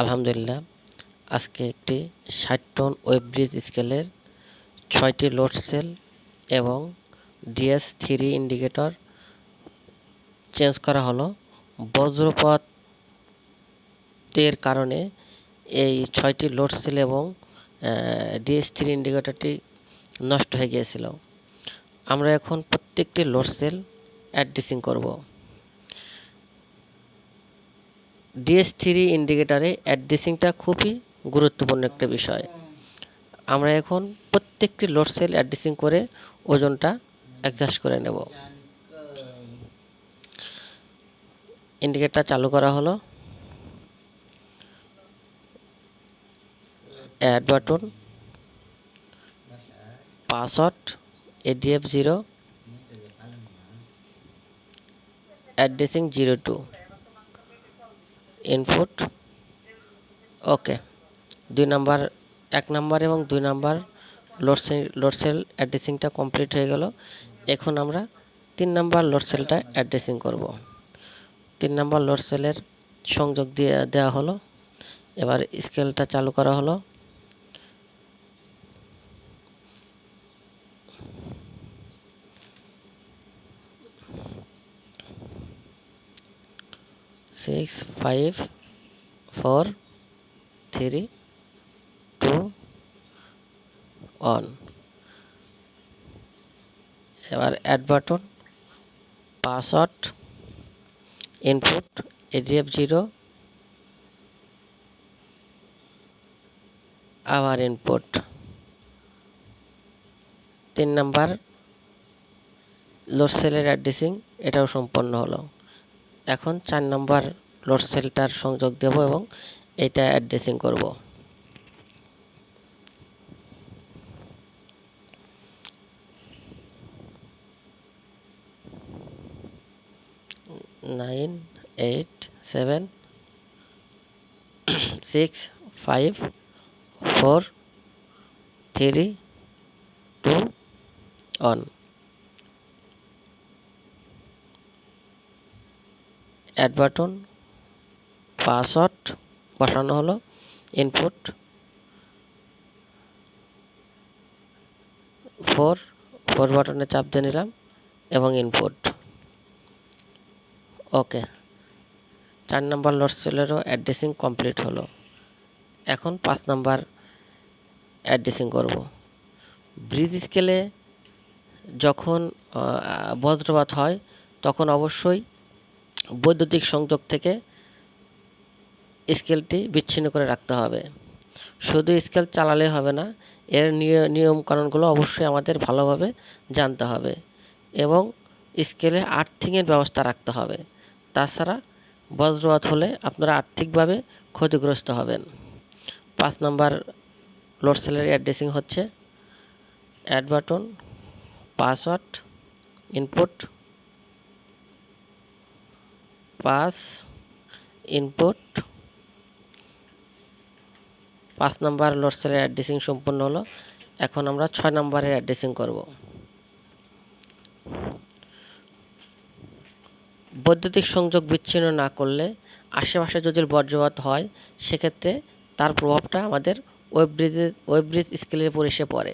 আলহামদুলিল্লাহ, আজকে একটি ষাট টন ওয়েব ব্রিজ স্কেলের ছয়টি লোড সেল এবং ডিএস থ্রি ইন্ডিকেটর চেঞ্জ করা হলো। বজ্রপাতের কারণে এই ছয়টি লোড সেল এবং ডিএস থ্রি ইন্ডিকেটরটি নষ্ট হয়ে গিয়েছিল। আমরা এখন প্রত্যেকটি লোড সেল অ্যাড্রেসিং করব। ডিএস থ্রি ইন্ডিকেটারে অ্যাড্রেসিংটা খুবই গুরুত্বপূর্ণ একটা বিষয়। আমরা এখন প্রত্যেকটি লোড সেল অ্যাড্রেসিং করে ওজনটা অ্যাডজাস্ট করে নেব। ইন্ডিকেটার চালু করা হলো। Add button password ADF zero addressing zero two input okay দুই নাম্বার, এক নাম্বার এবং দুই number load cell load cell load cell অ্যাড্রেসিংটা complete হয়ে গেল। এখন আমরা তিন নাম্বার লোডসেলটা অ্যাড্রেসিং করব। তিন নাম্বার লোডসেলের সংযোগ দিয়ে দেওয়া হলো। এবার স্কেলটা চালু করা হলো six five four three two one এবার add button password input ADF zero আবার ইনপুট তিন নাম্বার লোড সেলের অ্যাড্রেসিং এটাও সম্পন্ন হলো। এখন চার নাম্বার লোড সেলটার সংযোগ দেব এবং এটা অ্যাড্রেসিং করব। Nine, eight, seven, six, five, four, three, two add button password বসানো হলো ইনপুট ফোর ফোর বাটনে চাপ দিয়ে নিলাম এবং ইনপুট ওকে চার নাম্বার লোড সেলেরও অ্যাড্রেসিং কমপ্লিট হলো। এখন পাঁচ নম্বর অ্যাড্রেসিং করব। ব্রিজ স্কেলে যখন বজ্রপাত হয়, তখন অবশ্যই বৈদ্যুতিক সংযোগ থেকে স্কেলটি বিচ্ছিন্ন করে রাখতে হবে। শুধু স্কেল চালালে হবে না, এর নিয়মকানুনগুলো অবশ্যই আমাদের ভালোভাবে জানতে হবে এবং স্কেলে আর্থিংয়ের ব্যবস্থা রাখতে হবে। তাছাড়া বজ্রপাত হলে আপনারা আর্থিকভাবে ক্ষতিগ্রস্ত হবেন। পাঁচ নম্বর লোড সেলের অ্যাড্রেসিং হচ্ছে add button, password, input, pass, input পাঁচ নাম্বার লোড অ্যাড্রেসিং সম্পূর্ণ হলো। এখন আমরা ছয় নাম্বারের অ্যাড্রেসিং করব। বৈদ্যুতিক সংযোগ বিচ্ছিন্ন না করলে আশেপাশে যদি বর্জ্যপাত হয়, সেক্ষেত্রে তার প্রভাবটা আমাদের ওয়েব ব্রিজের ওয়েব ব্রিজ স্কেলের উপর এসে পড়ে।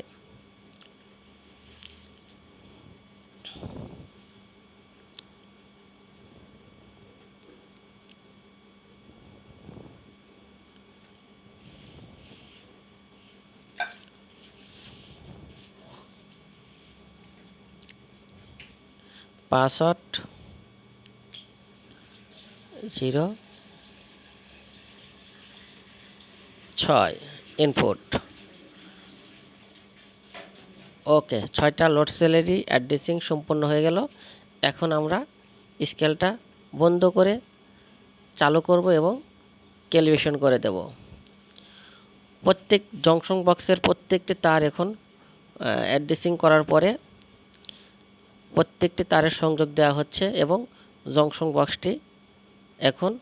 পাসওয়ার্ড জিরো, ছয় ইনপুট ওকে ছয়টা লোড সেলেরই অ্যাড্রেসিং সম্পূর্ণ হয়ে গেল। এখন আমরা স্কেলটা বন্ধ করে চালু করব এবং ক্যালিব্রেশন করে দেব। প্রত্যেক জংশন বক্সের প্রত্যেকটি তার এখন অ্যাড্রেসিং করার পরে প্রত্যেকটি তারের সংযোগ দেওয়া হচ্ছে এবং জংশন বক্সটি এখন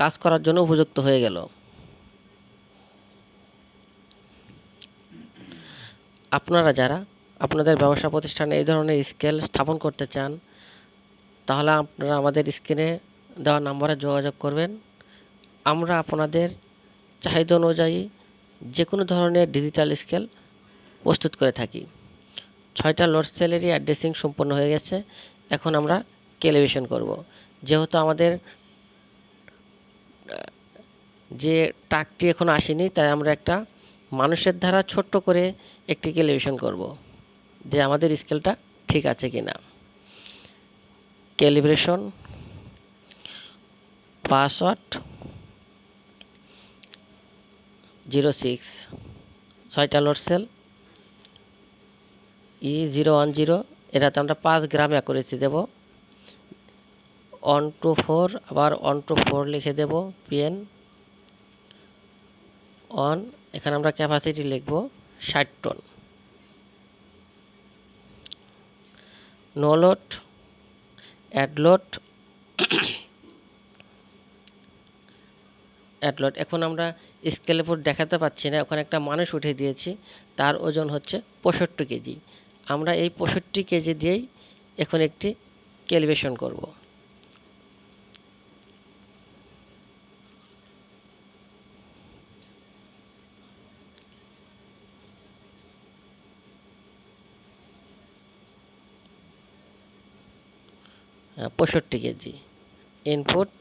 কাজ করার জন্য উপযুক্ত হয়ে গেল। আপনারা যারা আপনাদের ব্যবসা প্রতিষ্ঠানে এই ধরনের স্কেল স্থাপন করতে চান, তাহলে আপনারা আমাদের স্ক্রিনে দেওয়া নাম্বারে যোগাযোগ করবেন। আমরা আপনাদের চাহিদা অনুযায়ী যে কোনো ধরনের ডিজিটাল স্কেল প্রস্তুত করে থাকি। ছয়টা লোড সেলেরই অ্যাড্রেসিং সম্পন্ন হয়ে গেছে। এখন আমরা ক্যালিব্রেশন করব। যেহেতু আমাদের যে টাকটি এখনও আসেনি, তাই আমরা একটা মানুষের দ্বারা ছোট্ট করে একটি ক্যালিব্রেশন করব, যে আমাদের স্কেলটা ঠিক আছে কি না ক্যালিব্রেশন পাসওয়ার্ড জিরো সিক্স ছয়টা লোড সেল ই জিরো ওয়ান জিরো এটাতে আমরা পাঁচ গ্রাম অ্যাকুরেসি দেব। ওয়ান টু ফোর আবার ওয়ান টু ফোর লিখে দেব পিএন অন এখানে আমরা ক্যাপাসিটি লিখব ষাট ton no load add load add load এখন আমরা স্কেলের উপর দেখাতে পাচ্ছি না, ওখানে একটা মানুষ উঠে দিয়েছি, তার ওজন হচ্ছে পঁয়ষট্টি কেজি। আমরা এই পঁয়ষট্টি কেজি দিয়েই এখন একটি ক্যালিব্রেশন করব। পঁয়ষট্টি KG. Input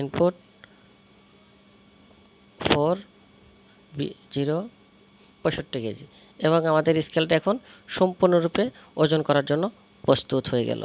input four zero পঁয়ষট্টি কেজি এবং আমাদের স্কেলটা এখন সম্পূর্ণরূপে ওজন করার জন্য প্রস্তুত হয়ে গেল।